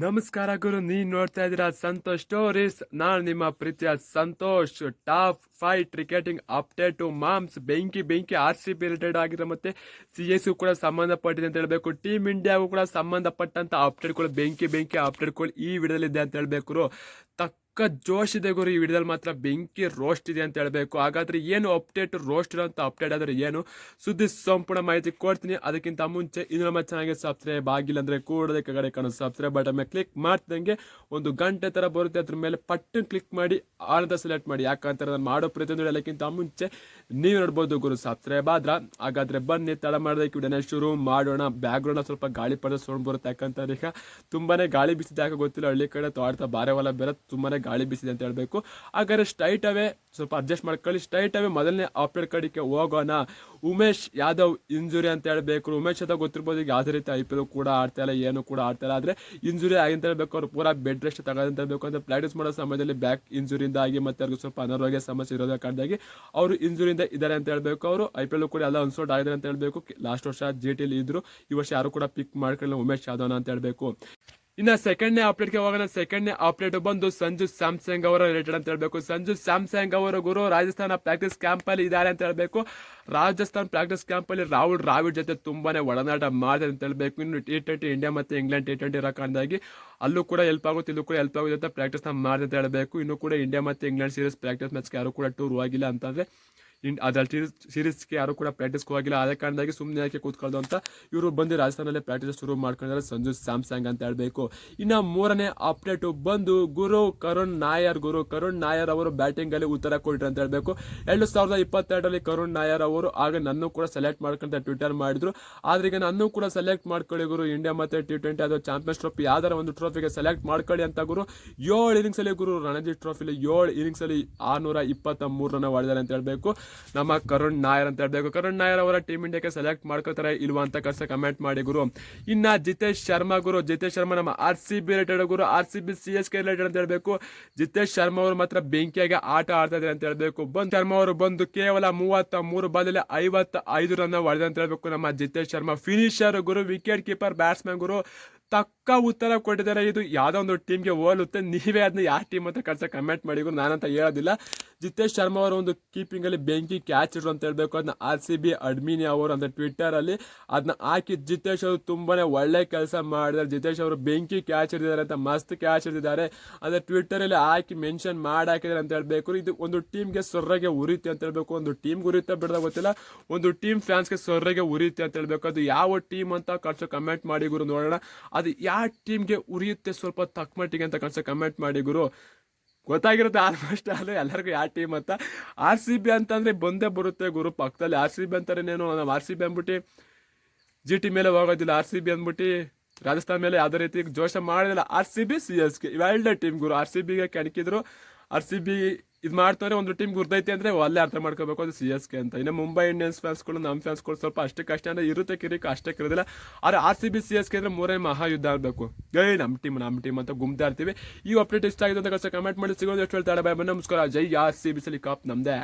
ನಮಸ್ಕಾರ ಗುರು, ನೀನ್ ನೋಡ್ತಾ ಇದ್ದೀರಾ ಸಂತೋಷ್ ಸ್ಟೋರೀಸ್. ನಾನು ನಿಮ್ಮ ಪ್ರೀತಿಯ Santosh. Top five cricketing update moms. ಬೆಂಕಿ ಬೆಂಕಿ ಆರ್ ಸಿ ಬಿ ರಿಲೇಟೆಡ್ ಆಗಿರೋ ಮತ್ತೆ ಸಿ ಎಸ್ ಕೂಡ ಸಂಬಂಧಪಟ್ಟಿದೆ ಅಂತ ಹೇಳಬೇಕು. ಟೀಮ್ ಇಂಡಿಯಾಗೂ ಕೂಡ ಸಂಬಂಧಪಟ್ಟಂತ ಅಪ್ಡೇಟ್ಗಳು ಬೆಂಕಿ ಬೆಂಕಿ ಅಪ್ಡೇಟ್ಗಳು ಈ ವಿಡಿಯೋದಲ್ಲಿ ಇದೆ ಅಂತ ಹೇಳಬೇಕು. ತಕ್ಕ ಜೋಶ್ ಇದೆ ಗುರು ಈ ವಿಡಿಯೋದಲ್ಲಿ ಮಾತ್ರ ಬೆಂಕಿ ರೋಸ್ಟ್ ಇದೆ ಅಂತ ಹೇಳಬೇಕು. ಹಾಗಾದ್ರೆ ಏನು ಅಪ್ಡೇಟ್ ರೋಸ್ಟ್ ಅಂತ ಅಪ್ಡೇಟ್ ಆದರೆ ಏನು? ಸುದ್ದಿ ಸಂಪೂರ್ಣ ಮಾಹಿತಿ ಕೊಡ್ತೀನಿ. ಅದಕ್ಕಿಂತ ಮುಂಚೆ ಇದು ನಮ್ಮ ಚಾನಲ್ಗೆ ಸಬ್ಸ್ಕ್ರೈಬ್ ಆಗಿಲ್ಲ ಅಂದರೆ ಕೂಡಲೇ ಕಡೆ ಕಾಣೋ ಸಬ್ಸ್ಕ್ರೈಬ್ ಬಟನ್ ಮೇಲೆ ಕ್ಲಿಕ್ ಮಾಡ್ತಿದಂಗೆ ಒಂದು ಗಂಟೆ ತರ ಬರುತ್ತೆ. ಅದ್ರ ಮೇಲೆ ಪಟ್ಟು ಕ್ಲಿಕ್ ಮಾಡಿ ಆಳದ ಸೆಲೆಕ್ಟ್ ಮಾಡಿ. ಯಾಕಂತಾರೆ ನಾನು ಮಾಡೋ ಪ್ರತಿಯೊಂದು ಹೇಳೋಕ್ಕಿಂತ ಮುಂಚೆ ನೀವು ನೋಡ್ಬೋದು ಗುರು ಸಬ್ಸ್ಕ್ರೈಬ್ ಆದ್ರ. ಹಾಗಾದ್ರೆ ಬನ್ನಿ, ತಡ ಮಾಡೋದಕ್ಕೆ ವಿಡಿಯೋನ ಶುರು ಮಾಡೋಣ. ಬ್ಯಾಕ್ಗ್ರೌಂಡ್ ಸ್ವಲ್ಪ ಗಾಳಿ ಪಡೆದ ಸೌಂಡ್ ಬರುತ್ತೆ. ಯಾಕಂತ ಈಗ ತುಂಬಾನೇ ಗಾಳಿ ಬಿಸಿದೆ ಯಾಕೆ ಗೊತ್ತಿಲ್ಲ. ಹಳ್ಳಿ ಕಡೆ ತೋಡ್ತಾ ಬಾರೆ ಹೊಲ ಬೇರೆ ತುಂಬಾನೇ ಗಾಳಿ ಬಿಸಿದೆ ಅಂತ ಹೇಳಬೇಕು. ಹಾಗಾದ್ರೆ ಸ್ಟ್ರೈಟ್ ಅವೇ ಸ್ವಲ್ಪ ಅಡ್ಜಸ್ಟ್ ಮಾಡ್ಕೊಳ್ಳಿ. ಸ್ಟ್ರೈಟ್ ಅವೇ ಮೊದಲನೇ ಆಪ್ರೇಟ್ ಕಡೆಗೆ ಹೋಗೋಣ. ಉಮೇಶ್ ಯಾದವ್ ಇಂಜುರಿ ಅಂತ ಹೇಳಬೇಕು. ಉಮೇಶ್ ಯಾದವ್ ಗೊತ್ತಿರ್ಬೋದು ಈಗ ಯಾವುದೇ ರೀತಿ ಐ ಪಿ ಎಲ್ ಕೂಡ ಆಡ್ತಾ ಇಲ್ಲ, ಏನು ಕೂಡ ಆಡ್ತಾ ಇಲ್ಲ. ಆದರೆ ಇಂಜುರಿ ಆಗಿ ಅಂತ ಹೇಳ್ಬೇಕು. ಅವ್ರು ಪೂರಾ ಬೆಡ್ ರೆಸ್ಟ್ ತಗೋದಂತ ಹೇಳಬೇಕು. ಅಂದರೆ ಪ್ರಾಕ್ಟೀಸ್ ಮಾಡೋ ಸಮಯದಲ್ಲಿ ಬ್ಯಾಕ್ ಇಂಜುರಿಯಿಂದ ಆಗಿ ಮತ್ತೆ ಅವ್ರಿಗೆ ಸ್ವಲ್ಪ ಅನಾರೋಗ್ಯ ಸಮಸ್ಯೆ ಇರೋದ ಕಾರಣದಾಗಿ ಅವರು ಇಂಜುರಿಯಿಂದ ಇದ್ದಾರೆ ಅಂತ ಹೇಳಬೇಕು. ಅವರು ಐ ಪಿ ಎಲ್ ಕೂಡ ಎಲ್ಲ ಅನ್ಸೋಟ್ ಆಗಿದ್ದಾರೆ ಅಂತ ಹೇಳಬೇಕು. ಲಾಸ್ಟ್ ವರ್ಷ ಜಿ ಟಿಲಿ ಇದ್ರು. ಈ ವರ್ಷ ಯಾರು ಕೂಡ ಪಿಕ್ ಮಾಡ್ಕೊಳ್ಳಿ ಉಮೇಶ್ ಯಾದವ್ನ ಅಂತ ಹೇಳ್ಬೇಕು. ಇನ್ನ ಸೆಕೆಂಡ್ನೇ ಅಪ್ಡೇಟ್ಗೆ ಹೋಗೋಣ. ಸೆಕೆಂಡ್ನೇ ಅಪ್ಡೇಟ್ ಬಂದು ಸಂಜು ಸ್ಯಾಮ್ಸಂಗ್ ಅವರ ರಿಲೇಟೆಡ್ ಅಂತ ಹೇಳಬೇಕು. ಸಂಜು ಸ್ಯಾಮ್ಸಂಗ್ ಅವರ ಗುರು ರಾಜಸ್ಥಾನ ಪ್ರಾಕ್ಟೀಸ್ ಕ್ಯಾಂಪ್ ಅಲ್ಲಿ ಇದ್ದಾರೆ ಅಂತ ಹೇಳಬೇಕು. ರಾಜಸ್ಥಾನ್ ಪ್ರಾಕ್ಟೀಸ್ ಕ್ಯಾಂಪ್ ಅಲ್ಲಿ ರಾಹುಲ್ ದ್ರಾವಿಡ್ ಜೊತೆ ತುಂಬಾನೇ ಒಡನಾಟ ಮಾಡಿದೆ ಅಂತ ಹೇಳ್ಬೇಕು. ಇನ್ನು ಟಿ ಟ್ವೆಂಟಿ ಇಂಡಿಯಾ ಮತ್ತೆ ಇಂಗ್ಲೆಂಡ್ ಟಿ ಟ್ವೆಂಟಿ ಇರೋ ಕಾರಣದಾಗಿ ಅಲ್ಲೂ ಕೂಡ ಹೆಲ್ಪ್ ಆಗುತ್ತೆ, ಇಲ್ಲೂ ಕೂಡ ಹೆಲ್ಪ್ ಆಗುತ್ತೆ ಅಂತ ಪ್ರಾಕ್ಟೀಸ್ ಮಾಡಿದೆ ಅಂತ ಹೇಳಬೇಕು. ಇನ್ನು ಕೂಡ ಇಂಡಿಯಾ ಮತ್ತೆ ಇಂಗ್ಲೆಂಡ್ ಸೀರೀಸ್ ಪ್ರಾಕ್ಟೀಸ್ ಮ್ಯಾಚ್ಗೆ ಯಾರು ಕೂಡ ಟೂರ್ ಆಗಿಲ್ಲ ಅಂತಂದ್ರೆ ಸೀರೀಸ್ ಸೀರೀಸ್ಗೆ ಯಾರು ಕೂಡ ಪ್ರಾಕ್ಟೀಸ್ಗೆ ಹೋಗಿಲ್ಲ. ಆದ ಕಾರಣದಾಗಿ ಸುಮ್ಮನೆ ಯಾಕೆ ಕೂತ್ಕೊಳ್ಳೋದು ಅಂತ ಇವರು ಬಂದು ರಾಜಸ್ಥಾನಲ್ಲೇ ಪ್ರಾಕ್ಟೀಸ್ ಶುರು ಮಾಡ್ಕೊಂಡಿದ್ದಾರೆ. ಸಂಜು, ಸ್ಯಾಮ್ಸಂಗ್ ಅಂತ ಹೇಳಬೇಕು. ಇನ್ನು ಮೂರನೇ ಅಪ್ಡೇಟು ಬಂದು ಗುರು ಕರುಣ್ ನಾಯರ್, ಗುರು ಕರುಣ್ ನಾಯರ್ ಅವರು ಬ್ಯಾಟಿಂಗಲ್ಲಿ ಉತ್ತರ ಕೊಟ್ಟರು ಅಂತ ಹೇಳಬೇಕು. ಎರಡು ಸಾವಿರದ ಇಪ್ಪತ್ತೆರಡರಲ್ಲಿ ಕರುಣ್ ನಾಯರ್ ಅವರು ಆಗ ನನ್ನೂ ಕೂಡ ಸೆಲೆಕ್ಟ್ ಮಾಡ್ಕೊಂತ ಟ್ವಿಟರ್ ಮಾಡಿದ್ರು. ಆದ್ರೆ ಈಗ ನನ್ನೂ ಕೂಡ ಸೆಲೆಕ್ಟ್ ಮಾಡ್ಕೊಳ್ಳಿ ಗುರು. ಇಂಡಿಯಾ ಮತ್ತೆ ಟಿ ಟ್ವೆಂಟಿ ಅದು ಚಾಂಪಿಯನ್ಸ್ ಟ್ರೋಫಿ ಯಾವ್ದಾರ ಒಂದು ಟ್ರೋಫಿಗೆ ಸೆಲೆಕ್ಟ್ ಮಾಡ್ಕೊಳ್ಳಿ ಅಂತ ಗುರು. ಏಳು ಇನ್ನಿಂಗ್ಸ್ ಅಲ್ಲಿ ಗುರು ರಣಜಿ ಟ್ರೋಫಿಲಿ ಏಳು ಇನ್ನಿಂಗ್ಸ್ ಅಲ್ಲಿ ಆರ್ನೂರ ಇಪ್ಪತ್ತ ಮೂರು ರನ್ ಹೊಡೆದಾರೆ ಅಂತ ಹೇಳ್ಬೇಕು. ನಮ್ಮ ಕರುಣ್ ನಾಯರ್ ಅಂತ ಹೇಳ್ಬೇಕು. ಕರುಣ್ ನಾಯರ್ ಅವರ ಟೀಮ್ ಇಂಡಿಯಾಕ್ಕೆ ಸೆಲೆಕ್ಟ್ ಮಾಡ್ಕೋತಾರೆ ಇಲ್ವಾ ಅಂತ ಕಷ್ಟ ಕಮೆಂಟ್ ಮಾಡಿ ಗುರು. ಇನ್ನ ಜಿತೇಶ್ ಶರ್ಮಾ ಗುರು. ಜಿತೇಶ್ ಶರ್ಮಾ ನಮ್ಮ ಆರ್ ಸಿ ಬಿ ರಿಲೇಟೆಡ್ ಗುರು. R C B C S K related ಅಂತ ಹೇಳ್ಬೇಕು. ಜಿತೇಶ್ ಶರ್ಮಾ ಅವರು ಮಾತ್ರ ಬೆಂಕಿಯಾಗಿ ಆಟ ಆಡ್ತಾ ಅಂತ ಹೇಳ್ಬೇಕು. ಬಂದ್ ಶರ್ಮಾ ಅವರು ಬಂದು ಕೇವಲ ಮೂವತ್ತ ಮೂರು ಬಾಲಲ್ಲಿ ಐವತ್ತ ಐದು ರನ್ ಹೊಡೆದ ಅಂತ ಹೇಳ್ಬೇಕು ನಮ್ಮ ಜಿತೇಶ್ ಶರ್ಮಾ. ಫಿನಿಷರ್ ಗುರು ವಿಕೆಟ್ ಕೀಪರ್ ಬ್ಯಾಟ್ಸ್ಮನ್ ಗುರು. ತಕ್ಕ ಉತ್ತರ ಕೊಟ್ಟಿದ್ದಾರೆ. ಇದು ಯಾವುದೋ ಒಂದು ಟೀಮ್ಗೆ ಹೋಲುತ್ತೆ. ನೀವೇ ಅದನ್ನ ಯಾವ ಟೀಮ್ ಅಂತ ಕಳ್ಸ ಕಮೆಂಟ್ ಮಾಡಿ ಗುರು ನಾನಂತ ಹೇಳೋದಿಲ್ಲ. ಜಿತೇಶ್ ಶರ್ಮಾ ಅವರ ಒಂದು ಕೀಪಿಂಗ್ ಅಲ್ಲಿ ಬೆಂಕಿ ಕ್ಯಾಚ್ ಇಡ್ರು ಅಂತ ಹೇಳಬೇಕು. ಅದನ್ನ ಆರ್ ಸಿ ಬಿ ಅಡ್ಮಿನಿ ಅವರು ಅಂತ ಟ್ವಿಟ್ಟರಲ್ಲಿ ಅದನ್ನ ಹಾಕಿ ಜಿತೇಶ್ ಅವರು ತುಂಬಾನೇ ಒಳ್ಳೆ ಕೆಲಸ ಮಾಡಿದ್ದಾರೆ. ಜಿತೇಶ್ ಅವರು ಬೆಂಕಿ ಕ್ಯಾಚ್ ಹಿಡಿದಿದ್ದಾರೆ ಅಂತ ಮಸ್ತ್ ಕ್ಯಾಚ್ ಹಿಡಿದಿದ್ದಾರೆ ಅಂದರೆ ಟ್ವಿಟ್ಟರಲ್ಲಿ ಹಾಕಿ ಮೆನ್ಷನ್ ಮಾಡಿ ಹಾಕಿದ್ದಾರೆ ಅಂತ ಹೇಳಬೇಕು. ಇದು ಒಂದು ಟೀಮ್ಗೆ ಸೊರ್ರಗೆ ಉರಿತೆ ಅಂತ ಹೇಳಬೇಕು. ಒಂದು ಟೀಮ್ ಉರಿಯುತ್ತೆ ಬಿಡದ ಗೊತ್ತಿಲ್ಲ. ಒಂದು ಟೀಮ್ ಫ್ಯಾನ್ಸ್ಗೆ ಸೊರ್ರಗೆ ಉರಿಯುತ್ತೆ ಅಂತ ಹೇಳಬೇಕು. ಅದು ಯಾವ ಟೀಮ್ ಅಂತ ಕಳ್ಸೋ ಕಮೆಂಟ್ ಮಾಡಿ ಗುರು ನೋಡೋಣ. ಅದು ಯಾವ ಟೀಮ್ಗೆ ಉರಿಯುತ್ತೆ ಸ್ವಲ್ಪ ತಕ್ಕ ಮಟ್ಟಿಗೆ ಅಂತ ಕಳ್ಸೋ ಕಮೆಂಟ್ ಮಾಡಿ ಗುರು. ಗೊತ್ತಾಗಿರುತ್ತೆ ಆಲ್ಮೋಸ್ಟ್ ಅಲ್ಲೇ ಎಲ್ಲರಿಗೂ ಯಾವ ಟೀಮ್ ಅಂತ. ಆರ್ ಸಿ ಬಿ ಅಂತಂದ್ರೆ ಬಂದೇ ಬರುತ್ತೆ ಗುರು ಪಕ್ಕದಲ್ಲಿ. ಆರ್ ಸಿ ಬಿ ಅಂತಾರೆ ನಾನು ನಾವು ಆರ್ ಸಿ ಬಿ ಅಂದ್ಬಿಟ್ಟು ಜಿ ಟಿ ಮೇಲೆ ಹೋಗೋದಿಲ್ಲ. ಆರ್ ಸಿ ಬಿ ಅಂದ್ಬಿಟ್ಟು ರಾಜಸ್ಥಾನ ಮೇಲೆ ಯಾವುದೇ ರೀತಿ ಜೋಶ ಮಾಡೋದಿಲ್ಲ R C B C S K ಇವೆಲ್ಡ team ಗುರು. ಆರ್ ಸಿ ಬಿಗೆ ಕೆಣಕಿದ್ರು. ಆರ್ ಸಿ ಬಿ ಇದು ಮಾಡ್ತಾರೆ ಒಂದು ಟೀಮ್ ಗುರ್ತೈತಿ ಅಂದರೆ ಅಲ್ಲೇ ಅರ್ಥ ಮಾಡ್ಕೋಬೇಕು ಅದು ಸಿ ಎಸ್ ಕೆ ಅಂತ. ಇನ್ನು ಮುಂಬೈ ಇಂಡಿಯನ್ಸ್ ಫ್ಯಾನ್ಸ್ಗಳು ನಮ್ಮ ಫ್ಯಾನ್ಸ್ಗಳು ಸ್ವಲ್ಪ ಅಷ್ಟೇ ಕಷ್ಟ ಅಂದ್ರೆ ಇರುತ್ತೆ ಕಿರಿಕ ಅಷ್ಟೇ ಕಿರೋದಿಲ್ಲ. ಆದರೆ R C B C S K ಅಂದ್ರೆ ಮೂರೇ ಮಹಾಯುದ್ಧ ಆಗಬೇಕು. ಏ ನಮ್ಮ ಟೀಮ್ ನಮ್ಮ ಟೀಮ್ ಅಂತ ಗುಮ್ತಾ ಇರ್ತೀವಿ. ಈ ಅಪ್ಡೇಟ್ ಇಷ್ಟ ಆಗಿದೆ ಅಂತ ಕಮೆಂಟ್ ಮಾಡಿ. ಸಿಗೋದು ಎಷ್ಟು ಹೇಳ್ತಾರೆ ಬಾಯ್ ನಮಸ್ಕಾರ. ಜೈ ಆರ್ ಸಿ ಬಿ ಸಲಿ ಕಾಪ್ ನಮ್ದೇ.